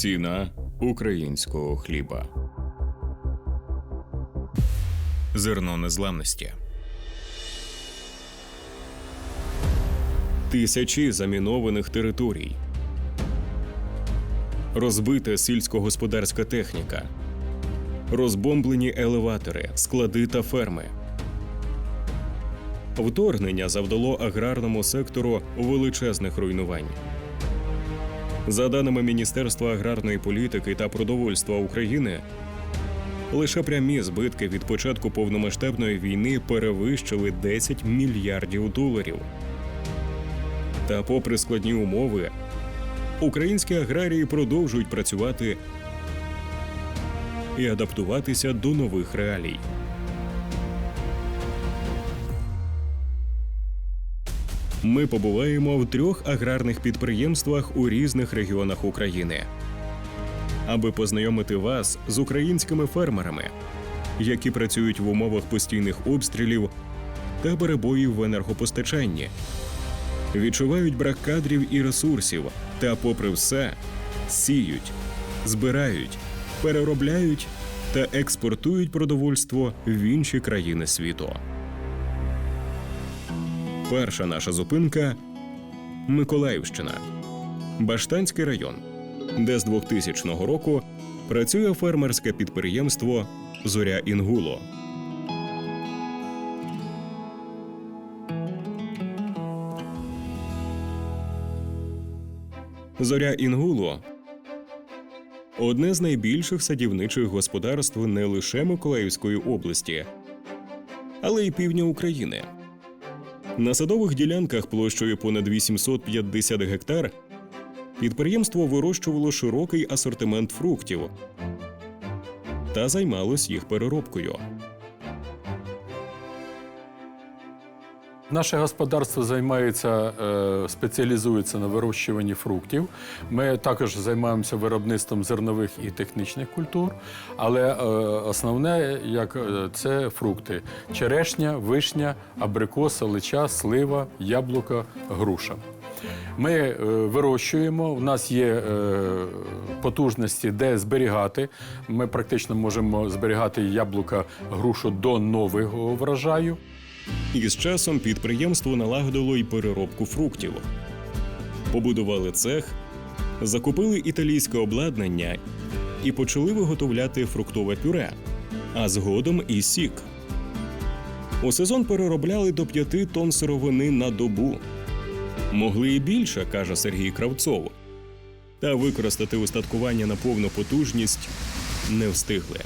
Ціна українського хліба. Зерно незламності. Тисячі замінованих територій. Розбита сільськогосподарська техніка. Розбомблені елеватори, склади та ферми. Вторгнення завдало аграрному сектору величезних руйнувань. За даними Міністерства аграрної політики та продовольства України, лише прямі збитки від початку повномасштабної війни перевищили 10 мільярдів доларів. Та, попри складні умови, українські аграрії продовжують працювати і адаптуватися до нових реалій. Ми побуваємо в трьох аграрних підприємствах у різних регіонах України, аби познайомити вас з українськими фермерами, які працюють в умовах постійних обстрілів та перебоїв в енергопостачанні, відчувають брак кадрів і ресурсів, та, попри все, сіють, збирають, переробляють та експортують продовольство в інші країни світу. Перша наша зупинка Миколаївщина, Баштанський район, де з 2000 року працює фермерське підприємство Зоря Інгуло. Зоря Інгуло одне з найбільших садівничих господарств не лише Миколаївської області, але й півдня України. На садових ділянках площею понад 850 гектар підприємство вирощувало широкий асортимент фруктів та займалось їх переробкою. Наше господарство займається, е, спеціалізується на вирощуванні фруктів. Ми також займаємося виробництвом зернових і технічних культур, але е, основне як е, це фрукти: черешня, вишня, абрикоса, лича, слива, яблука, груша. Ми вирощуємо. У нас є потужності, де зберігати. Ми практично можемо зберігати яблука, грушу до нового врожаю. І з часом підприємство налагодило й переробку фруктів. Побудували цех, закупили італійське обладнання і почали виготовляти фруктове пюре, а згодом і сік. У сезон переробляли до 5 тонн сировини на добу. Могли і більше, каже Сергій Кравцов. Та використати устаткування на повну потужність не встигли.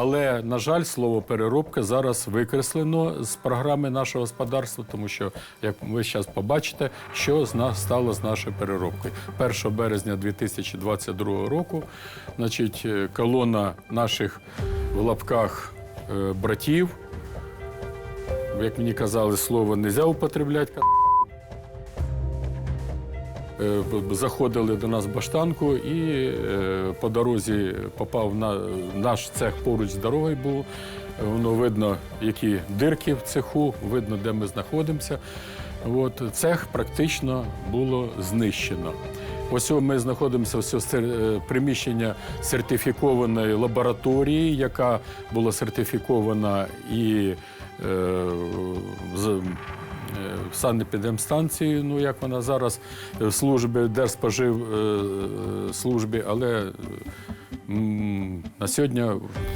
Але, на жаль, слово переробка зараз викреслено з програми нашого господарства, тому що, як ви зараз побачите, що з нас стало з нашою переробкою. 1 березня 2022 року, значить, е, колона наших в лапках е, братів, як мені казали, слово не можна употребляти. Е, заходили до нас в баштанку і е, по дорозі попав на наш цех поруч з дорогою був. Воно видно, які дирки в цеху, видно, де ми знаходимося. От, цех практично було знищено. Ось ми знаходимося це е, приміщення сертифікованої лабораторії, яка була сертифікована і е, в санепідемстанції, ну як вона зараз е, в службі Держспожив е, е, службі, але е, на сьогодні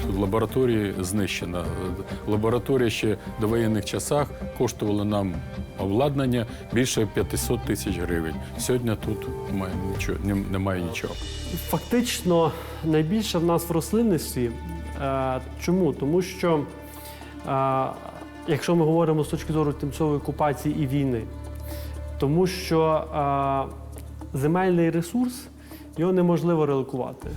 в лабораторії знищена. Е, Лабораторія ще до воєнних часах коштувала нам обладнання більше 500 тисяч гривень. Сьогодні тут немає нічого. Немає нічого. Фактично найбільше в нас в рослинництві. Е, Чому? Тому що е, якщо ми говоримо з точки зору тимчасової окупації і війни, тому що е, земельний ресурс його неможливо релокувати.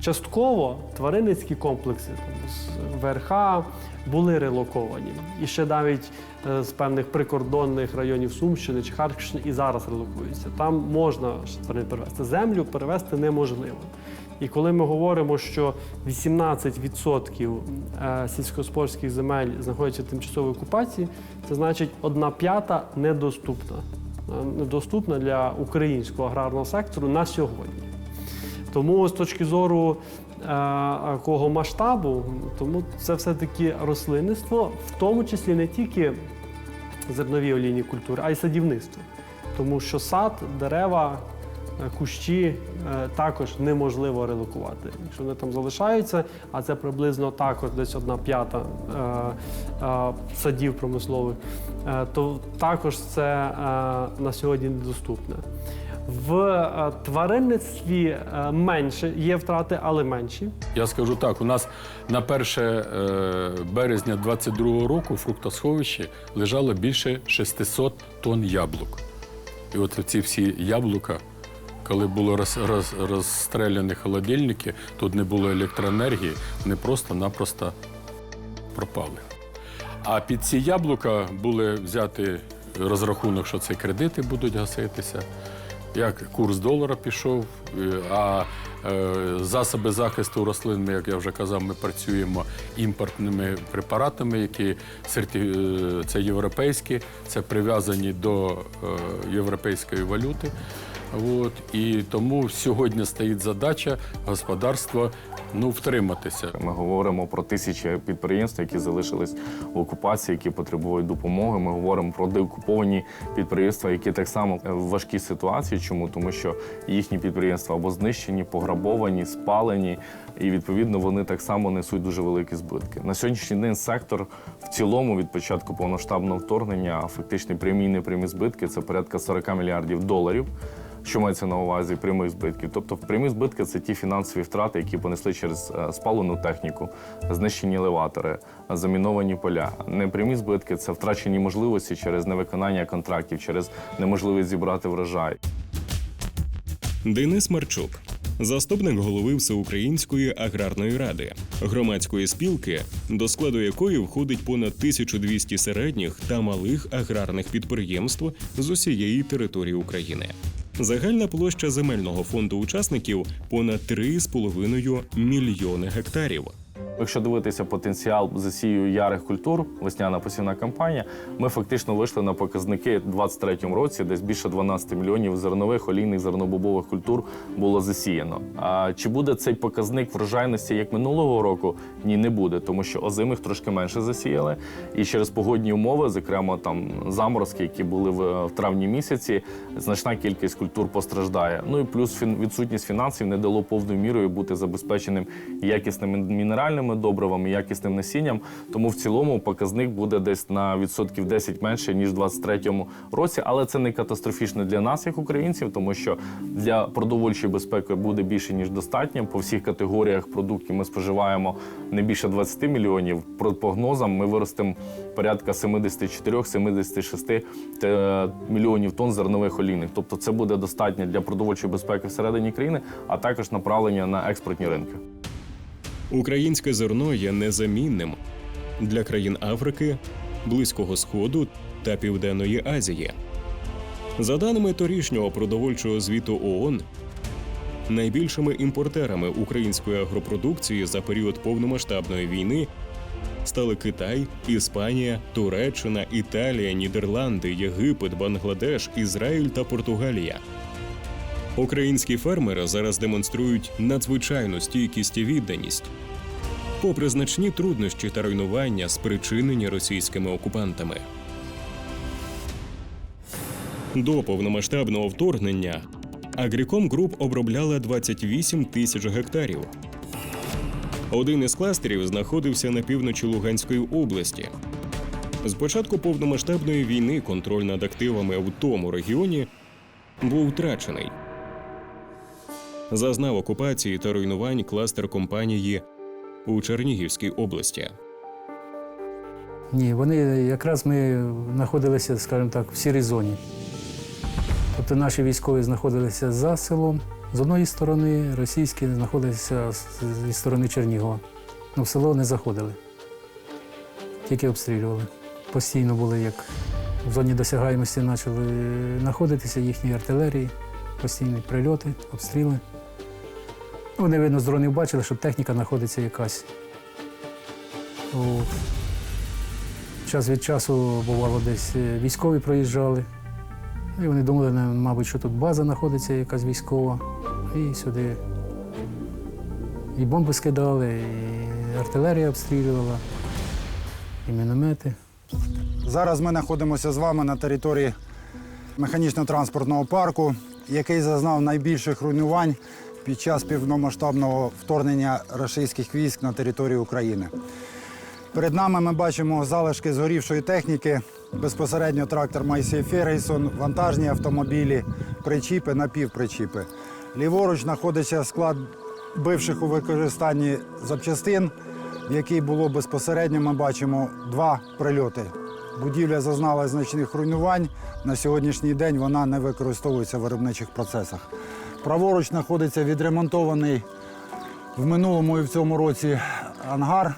Частково тваринницькі комплекси там, з ВРХ були релоковані. І ще навіть е, з певних прикордонних районів Сумщини чи Харківщини і зараз релокуються. Там можна тварин перевезти. Землю перевезти неможливо. І коли ми говоримо, що 18% е, сільськогосподарських земель знаходяться в тимчасовій окупації, це значить одна п'ята недоступна. Е, Недоступна для українського аграрного сектору на сьогодні. Тому з точки зору е, кого масштабу, тому це все-таки рослинництво, в тому числі не тільки зернові олійні культури, а й садівництво. Тому що сад, дерева, е, кущі е, також неможливо релокувати. Якщо вони там залишаються, а це приблизно також десь одна п'ята е, е, садів промислових, е, то також це е, на сьогодні недоступне. В е, тваринництві е, менше є втрати, але менші. Я скажу так: у нас на 1 е, березня 22 року в фруктосховищі лежало більше 600 тонн яблук. І от ці всі яблука, коли було роз, роз, розстріляні холодильники, тут не було електроенергії, вони просто-напросто пропали. А під ці яблука були взяти розрахунок, що це кредити будуть гаситися. Як курс долара пішов, е, а е, засоби захисту рослин, ми, як я вже казав, ми працюємо імпортними препаратами, які е, це європейські, це прив'язані до європейської валюти. От, і тому сьогодні стоїть задача господарства ну, втриматися. Ми говоримо про тисячі підприємств, які залишились в окупації, які потребують допомоги. Ми говоримо про деокуповані підприємства, які так само в важкій ситуації. Чому? Тому що їхні підприємства або знищені, пограбовані, спалені, і відповідно вони так само несуть дуже великі збитки. На сьогоднішній день сектор в цілому від початку повноштабного вторгнення фактично прямі і непрямі збитки це порядка 40 мільярдів доларів. Що мається на увазі прямих збитків? Тобто, прямі збитки це ті фінансові втрати, які понесли через е, спалену техніку, знищені елеватори, заміновані поля. Непрямі збитки це втрачені можливості через невиконання контрактів, через неможливість зібрати врожай. Денис Марчук, заступник голови Всеукраїнської аграрної ради, громадської спілки, до складу якої входить понад 1200 середніх та малих аграрних підприємств з усієї території України. Загальна площа земельного фонду учасників понад 3,5 мільйони гектарів. Якщо дивитися потенціал засію ярих культур, весняна посівна кампанія, ми фактично вийшли на показники в 2023 році, десь більше 12 мільйонів зернових, олійних, зернобобових культур було засіяно. А чи буде цей показник врожайності як минулого року? Ні, не буде, тому що озимих трошки менше засіяли. І через погодні умови, зокрема там заморозки, які були в, травні місяці, значна кількість культур постраждає. Ну і плюс відсутність фінансів не дало повною мірою бути забезпеченим якісними мінеральними добривами, якісним насінням. Тому в цілому показник буде десь на відсотків 10 менше ніж в 2023 році. Але це не катастрофічно для нас, як українців, тому що для продовольчої безпеки буде більше ніж достатньо. По всіх категоріях продуктів ми споживаємо не більше 20 мільйонів. Про прогнозам ми виростемо порядка 74-76 е, мільйонів тонн зернових олійних. Тобто це буде достатньо для продовольчої безпеки всередині країни, а також направлення на експортні ринки. Українське зерно є незамінним для країн Африки, Близького Сходу та Південної Азії. За даними торішнього продовольчого звіту ООН, найбільшими імпортерами української агропродукції за період повномасштабної війни стали Китай, Іспанія, Туреччина, Італія, Нідерланди, Єгипет, Бангладеш, Ізраїль та Португалія. Українські фермери зараз демонструють надзвичайну стійкість і відданість, попри значні труднощі та руйнування, спричинені російськими окупантами. До повномасштабного вторгнення Агріком Груп обробляла 28 тисяч гектарів. Один із кластерів знаходився на півночі Луганської області. З початку повномасштабної війни контроль над активами в тому регіоні був втрачений. Зазнав окупації та руйнувань кластер компанії у Чернігівській області. Ні, вони якраз ми знаходилися, скажімо так, в сірій зоні. Тобто наші військові знаходилися за селом з одної сторони, російські знаходилися зі сторони Чернігова. Ну, в село не заходили, тільки обстрілювали. Постійно були як в зоні досягаємості почали знаходитися їхні артилерії, постійні прильоти, обстріли. Вони, видно, з дронів бачили, що техніка знаходиться якась. От. Час від часу бувало десь е, військові проїжджали. І вони думали, мабуть, що тут база знаходиться якась військова. І сюди І бомби скидали, і артилерія обстрілювала, і міномети. Зараз ми знаходимося з вами на території механічно-транспортного парку, який зазнав найбільших руйнувань під час повномасштабного вторгнення російських військ на територію України. Перед нами ми бачимо залишки згорівшої техніки, безпосередньо трактор Майсей Фергейсон, вантажні автомобілі, причіпи, напівпричіпи. Ліворуч знаходиться склад бивших у використанні запчастин, в якій було безпосередньо, ми бачимо два прильоти. Будівля зазнала значних руйнувань. На сьогоднішній день вона не використовується в виробничих процесах. Праворуч знаходиться відремонтований в минулому і в цьому році ангар,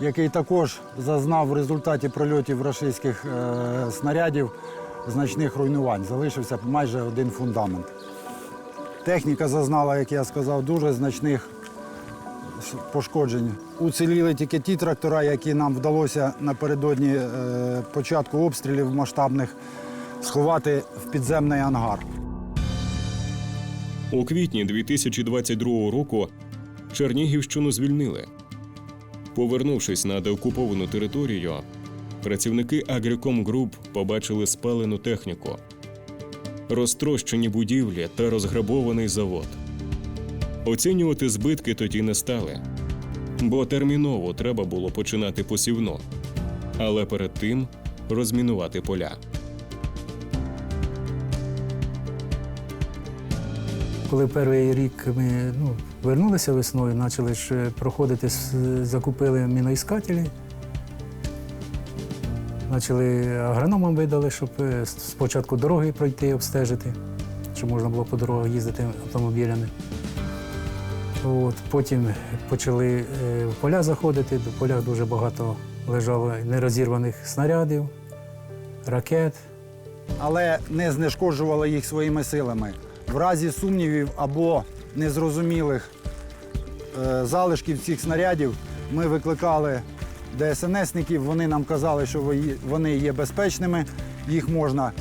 який також зазнав в результаті прильотів російських е, снарядів значних руйнувань. Залишився майже один фундамент. Техніка зазнала, як я сказав, дуже значних пошкоджень. Уціліли тільки ті трактора, які нам вдалося напередодні е, початку обстрілів масштабних сховати в підземний ангар. У квітні 2022 року Чернігівщину звільнили. Повернувшись на деокуповану територію, працівники Агріком Груп побачили спалену техніку, розтрощені будівлі та розграбований завод. Оцінювати збитки тоді не стали, бо терміново треба було починати посівну, але перед тим розмінувати поля. Коли перший рік ми ну, вернулися весною, почали ж е, проходити, закупили міноіскателі. Почали агрономам видали, щоб е, спочатку дороги пройти, обстежити, щоб можна було по дорогах їздити автомобілями. От, потім почали е, в поля заходити. В полях дуже багато лежало нерозірваних снарядів, ракет. але не знешкоджували їх своїми силами. В разі сумнівів або незрозумілих е, залишків цих снарядів ми викликали ДСНСників. Вони нам казали, що вони є безпечними, їх можна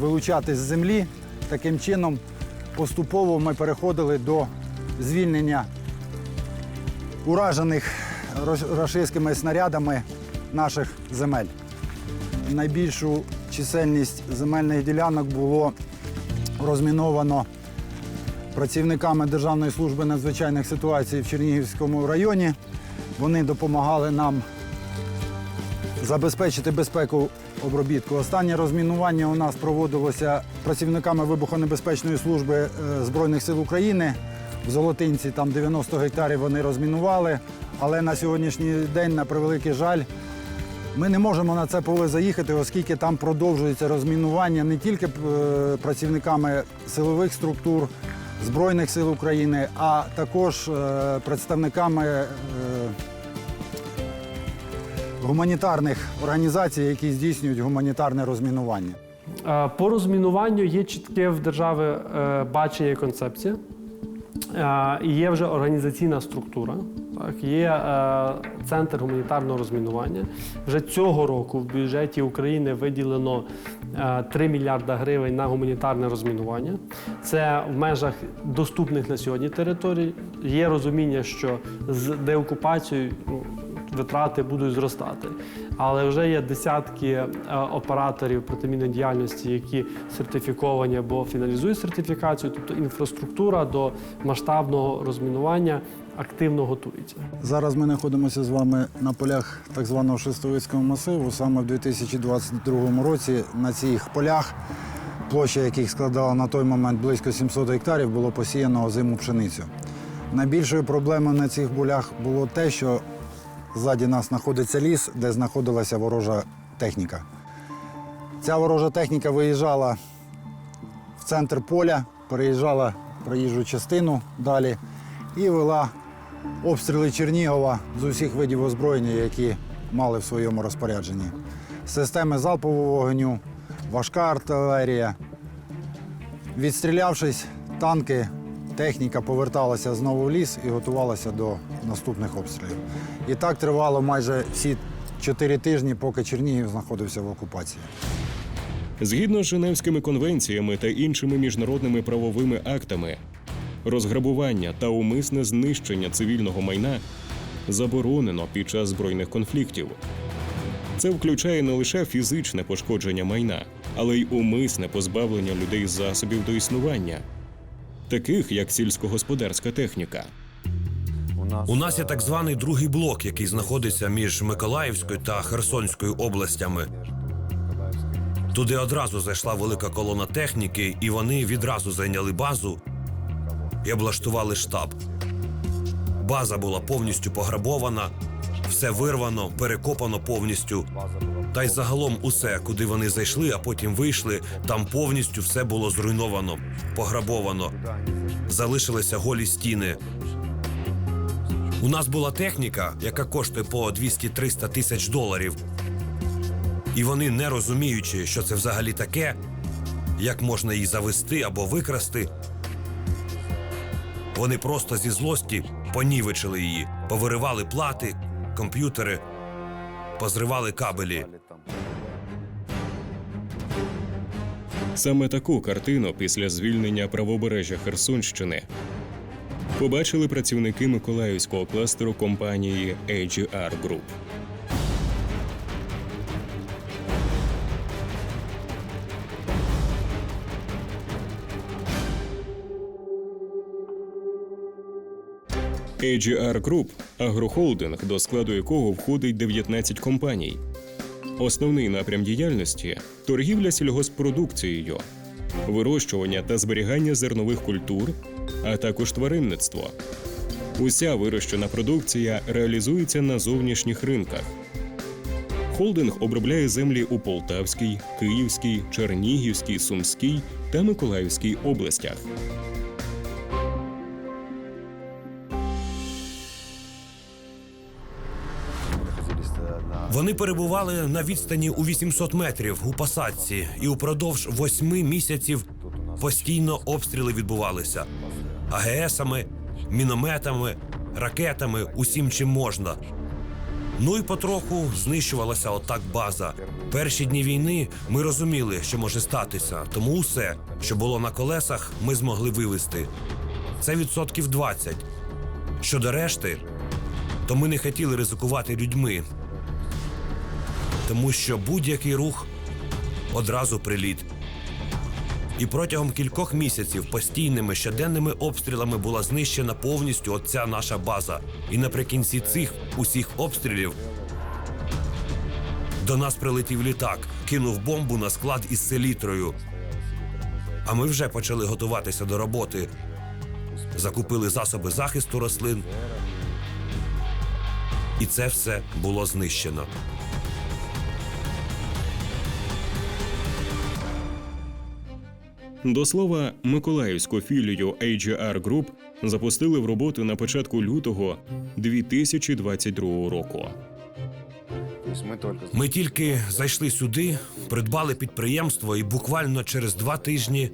вилучати з землі. Таким чином, поступово ми переходили до звільнення уражених рашистськими снарядами наших земель найбільшу чисельність земельних ділянок було розміновано працівниками Державної служби надзвичайних ситуацій в Чернігівському районі. Вони допомагали нам забезпечити безпеку обробітку. Останнє розмінування у нас проводилося працівниками вибухонебезпечної служби е, Збройних сил України. В Золотинці там 90 гектарів вони розмінували. Але на сьогоднішній день, на превеликий жаль, ми не можемо на це поле заїхати, оскільки там продовжується розмінування не тільки е, працівниками силових структур Збройних сил України, а також е, представниками е, гуманітарних організацій, які здійснюють гуманітарне розмінування. По розмінуванню є чітке в держави бачення і концепція. Є вже організаційна структура. Є е, центр гуманітарного розмінування. Вже цього року в бюджеті України виділено е, 3 мільярда гривень на гуманітарне розмінування. Це в межах доступних на сьогодні територій. Є розуміння, що з деокупацією ну, витрати будуть зростати. Але вже є десятки е, операторів протимінної діяльності, які сертифіковані або фіналізують сертифікацію, тобто інфраструктура до масштабного розмінування активно готується. Зараз ми знаходимося з вами на полях так званого Шестовицького масиву. Саме в 2022 році на цих полях, площа яких складала на той момент близько 700 гектарів, було посіяно озиму пшеницю. Найбільшою проблемою на цих полях було те, що ззаді нас знаходиться ліс, де знаходилася ворожа техніка. Ця ворожа техніка виїжджала в центр поля, переїжджала проїжджу частину далі і вела обстріли Чернігова з усіх видів озброєння, які мали в своєму розпорядженні. Системи залпового вогню, важка артилерія. Відстрілявшись, танки, техніка поверталася знову в ліс і готувалася до наступних обстрілів. І так тривало майже всі чотири тижні, поки Чернігів знаходився в окупації. Згідно з Женевськими конвенціями та іншими міжнародними правовими актами, розграбування та умисне знищення цивільного майна заборонено під час збройних конфліктів. Це включає не лише фізичне пошкодження майна, але й умисне позбавлення людей засобів до існування, таких як сільськогосподарська техніка. У нас є так званий другий блок, який знаходиться між Миколаївською та Херсонською областями. Туди одразу зайшла велика колона техніки, і вони відразу зайняли базу і облаштували штаб. База була повністю пограбована, все вирвано, перекопано повністю. Та й загалом усе, куди вони зайшли, а потім вийшли, там повністю все було зруйновано, пограбовано. Залишилися голі стіни. У нас була техніка, яка коштує по 200-300 тисяч доларів. І вони, не розуміючи, що це взагалі таке, як можна її завести або викрасти, вони просто зі злості понівечили її, повиривали плати, комп'ютери, позривали кабелі. Саме таку картину після звільнення правобережжя Херсонщини побачили працівники миколаївського кластеру компанії AGR Group. AGR Group – агрохолдинг, до складу якого входить 19 компаній. Основний напрям діяльності торгівля сільгоспродукцією, вирощування та зберігання зернових культур, а також тваринництво. Уся вирощена продукція реалізується на зовнішніх ринках. Холдинг обробляє землі у Полтавській, Київській, Чернігівській, Сумській та Миколаївській областях. Вони перебували на відстані у 800 метрів у посадці, і упродовж восьми місяців постійно обстріли відбувалися АГСами, мінометами, ракетами, усім чим можна. Ну і потроху знищувалася отак база. Перші дні війни ми розуміли, що може статися, тому усе, що було на колесах, ми змогли вивезти. Це відсотків 20. Щодо решти, то ми не хотіли ризикувати людьми, тому що будь-який рух одразу приліт. І протягом кількох місяців постійними щоденними обстрілами була знищена повністю оця наша база. І наприкінці цих усіх обстрілів до нас прилетів літак, кинув бомбу на склад із селітрою. А ми вже почали готуватися до роботи. Закупили засоби захисту рослин. І це все було знищено. До слова, миколаївську філію AGR Group запустили в роботу на початку лютого 2022 року. Ми тільки зайшли сюди, придбали підприємство, і буквально через два тижні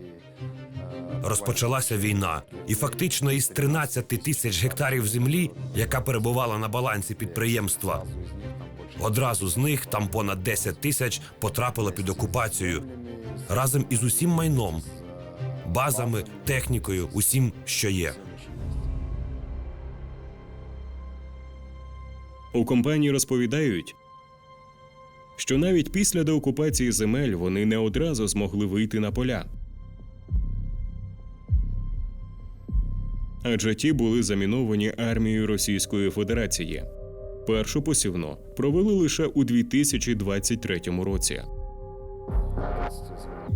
розпочалася війна. І фактично із 13 тисяч гектарів землі, яка перебувала на балансі підприємства, одразу з них там понад 10 тисяч потрапило під окупацію разом із усім майном, базами, технікою, усім, що є. У компанії розповідають, що навіть після деокупації земель вони не одразу змогли вийти на поля. Адже ті були заміновані армією Російської Федерації. Першу посівну провели лише у 2023 році.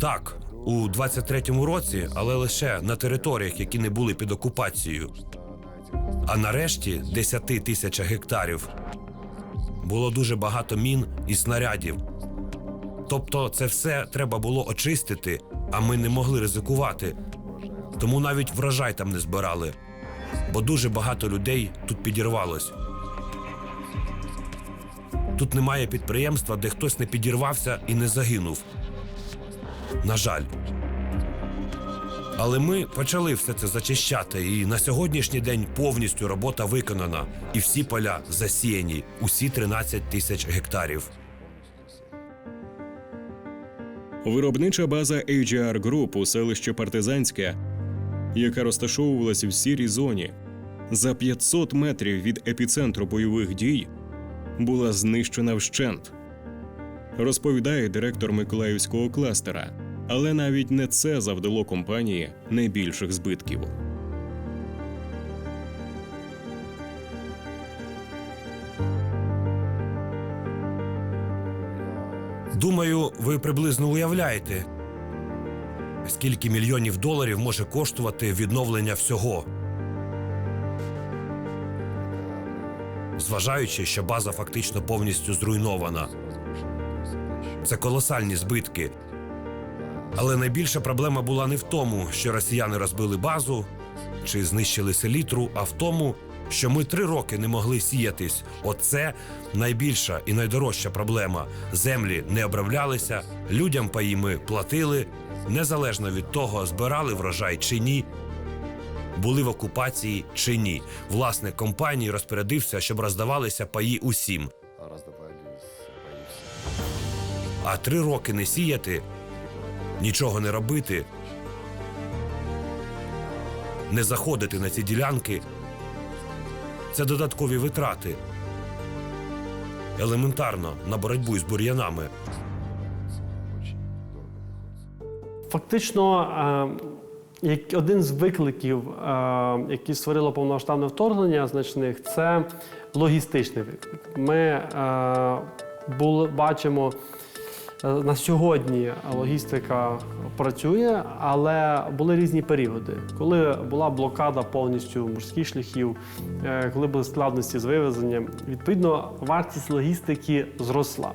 Так, у 23-му році, але лише на територіях, які не були під окупацією. А нарешті 10 тисяч гектарів було дуже багато мін і снарядів. Тобто, це все треба було очистити, а ми не могли ризикувати. Тому навіть врожай там не збирали, бо дуже багато людей тут підірвалось. Тут немає підприємства, де хтось не підірвався і не загинув. На жаль. Але ми почали все це зачищати, і на сьогоднішній день повністю робота виконана, і всі поля засіяні, усі 13 тисяч гектарів. Виробнича база AGR Group у селищі Партизанське яка розташовувалася в сірій зоні, за 500 метрів від епіцентру бойових дій, була знищена вщент. Розповідає директор Миколаївського кластера. Але навіть не це завдало компанії найбільших збитків. Думаю, ви приблизно уявляєте, скільки мільйонів доларів може коштувати відновлення всього. Зважаючи, що база фактично повністю зруйнована. Це колосальні збитки. Але найбільша проблема була не в тому, що росіяни розбили базу чи знищили селітру, а в тому, що ми три роки не могли сіятись. Оце найбільша і найдорожча проблема. Землі не оброблялися, людям паї ми платили, незалежно від того, збирали врожай чи ні. Були в окупації чи ні. Власник компанії розпорядився, щоб роздавалися паї усім. А три роки не сіяти, нічого не робити, не заходити на ці ділянки це додаткові витрати. Елементарно на боротьбу з бур'янами. Фактично, е, один з викликів, е, які створило повномасштабне вторгнення значних, це логістичний виклик. Ми е, бачимо на сьогодні логістика працює, але були різні періоди. Коли була блокада повністю морських шляхів, е, коли були складності з вивезенням, відповідно, вартість логістики зросла.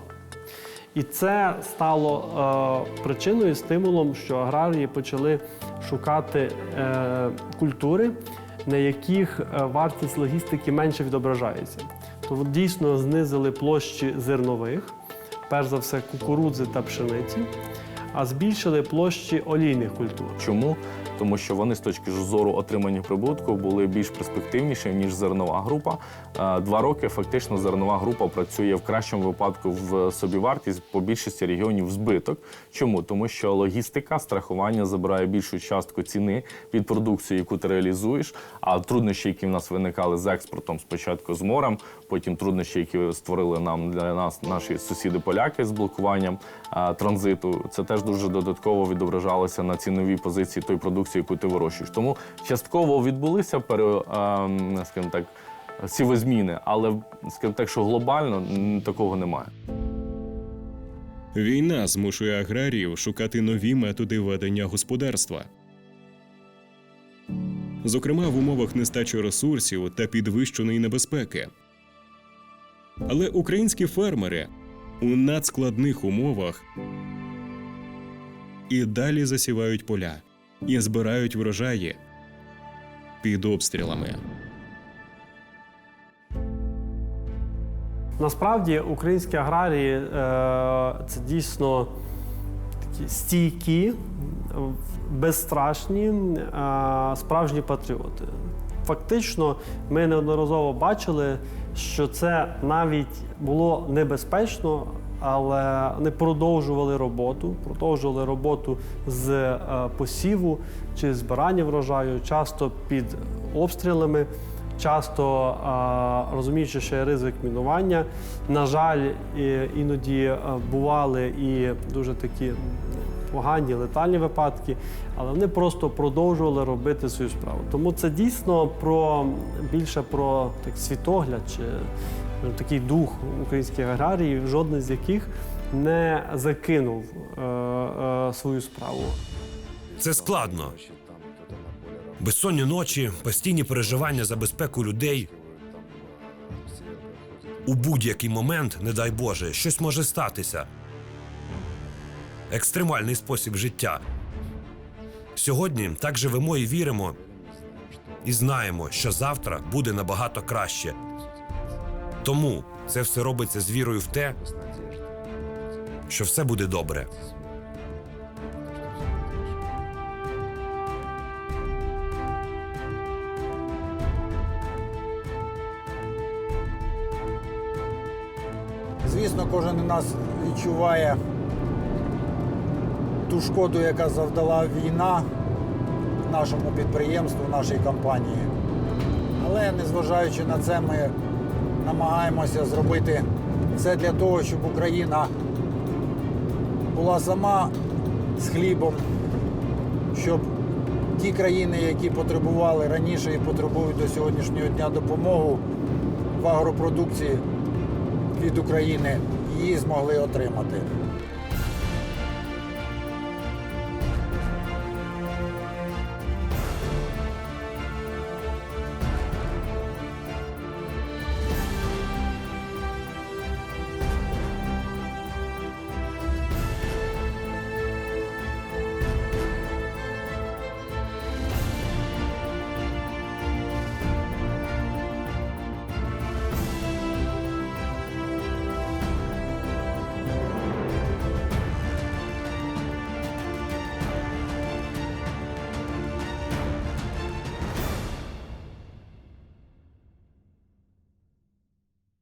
І це стало е, причиною, стимулом, що аграрії почали шукати е, культури, на яких е, вартість логістики менше відображається. То дійсно знизили площі зернових, перш за все кукурудзи та пшениці, а збільшили площі олійних культур. Чому? Тому що вони з точки зору отримання прибутку були більш перспективніші, ніж зернова група. Е, Два роки фактично зернова група працює в кращому випадку в собівартість по більшості регіонів збиток. Чому? Тому що логістика, страхування забирає більшу частку ціни від продукції, яку ти реалізуєш. А труднощі, які в нас виникали з експортом, спочатку з морем, потім труднощі, які створили нам для нас наші сусіди-поляки з блокуванням транзиту, це теж дуже додатково відображалося на ціновій позиції тої продукції, яку ти вирощуєш. Тому частково відбулися пере, скажімо так, сівозміни, але скажімо так, що глобально такого немає. Війна змушує аграріїв шукати нові методи ведення господарства. Зокрема, в умовах нестачі ресурсів та підвищеної небезпеки. Але українські фермери у надскладних умовах і далі засівають поля і збирають врожаї під обстрілами. Насправді українські аграрії е, це дійсно такі стійкі, безстрашні, е, справжні патріоти. Фактично, ми неодноразово бачили, що це навіть було небезпечно, але вони продовжували роботу, продовжували роботу з е, посіву чи збирання врожаю, часто під обстрілами часто розуміючи, що є ризик мінування. На жаль, іноді бували і дуже такі погані летальні випадки, але вони просто продовжували робити свою справу. Тому це дійсно про більше про так, світогляд чи ну, такий дух українських аграріїв, жоден з яких не закинув е, е, свою справу. Це складно. Безсонні ночі, постійні переживання за безпеку людей. У будь-який момент, не дай Боже, щось може статися. Екстремальний спосіб життя. Сьогодні так живемо і віримо, і знаємо, що завтра буде набагато краще. Тому це все робиться з вірою в те, що все буде добре. Звісно, кожен із нас відчуває ту шкоду, яка завдала війна нашому підприємству, нашій компанії. Але незважаючи на це, ми намагаємося зробити все для того, щоб Україна була сама з хлібом, щоб ті країни, які потребували раніше і потребують до сьогоднішнього дня допомогу в агропродукції від України, її змогли отримати.